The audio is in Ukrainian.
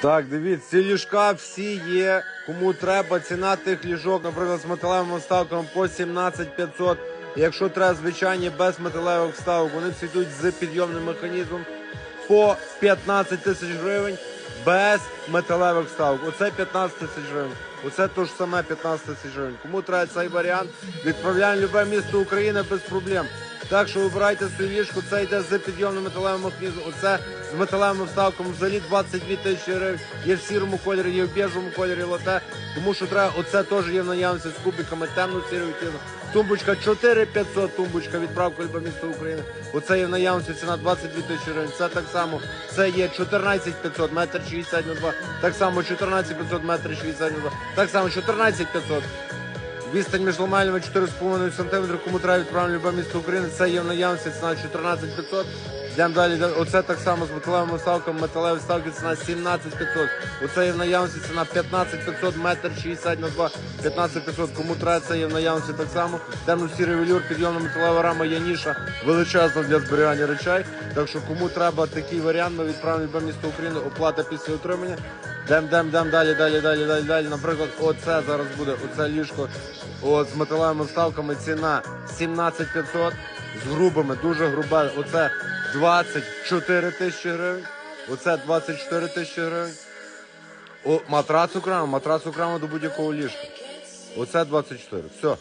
Так, дивіться, ці ліжка всі є. Кому треба, ціна тих ліжок, наприклад, з металевими вставками по 17 500. Якщо треба звичайні без металевих вставок, вони всі йдуть з підйомним механізмом по 15 тисяч гривень без металевих вставок. Оце 15 тисяч гривень. Оце то ж саме 15 тисяч гривень. Кому треба цей варіант, відправляємо любе місто України без проблем. Так що вибирайте ліжку, це йде з підйомним металевим механізмом. Оце з металевими вставками взагалі 22 тисячі гривень. Є в сірому кольорі, є в біжому кольорі лоте. Тому що треба, оце теж є в наявності з кубиками темно сірого відтінку. Тумбочка 4500, тумбочка відправка любе місто України. Оце є в наявності ціна 22 тисячі гривень. Це так само. Це є 14500, метр 60 на 2. Так само 14500, метр 60 на 2. Так само 14500. Відстань між ламелями 4,5 см, кому треба відправити любе місто України. Це є в наявності ціна 14 500. Йдемо далі. Оце так само з металевими вставками. Металеві вставки ціна 17 500. Оце є в наявності ціна 15 500, метр 60 на 2, 15 500. Кому треба, це є в наявності так само. Темно-сірий велюр, підйомна металева рама, є ніша величезна для зберігання речей. Так що кому треба такий варіант, ми відправимо любе місто України, оплата після отримання. Дем, дем, дем, далі, далі, далі, далі, далі. Наприклад, оце зараз буде, оце ліжко от, з металевими вставками. Ціна 17 500, з грубими, дуже грубе. Оце 24 тисячі гривень. Оце 24 тисячі гривень. О, матрац окремо, матрац окремо до будь-якого ліжка. Оце 24. Все.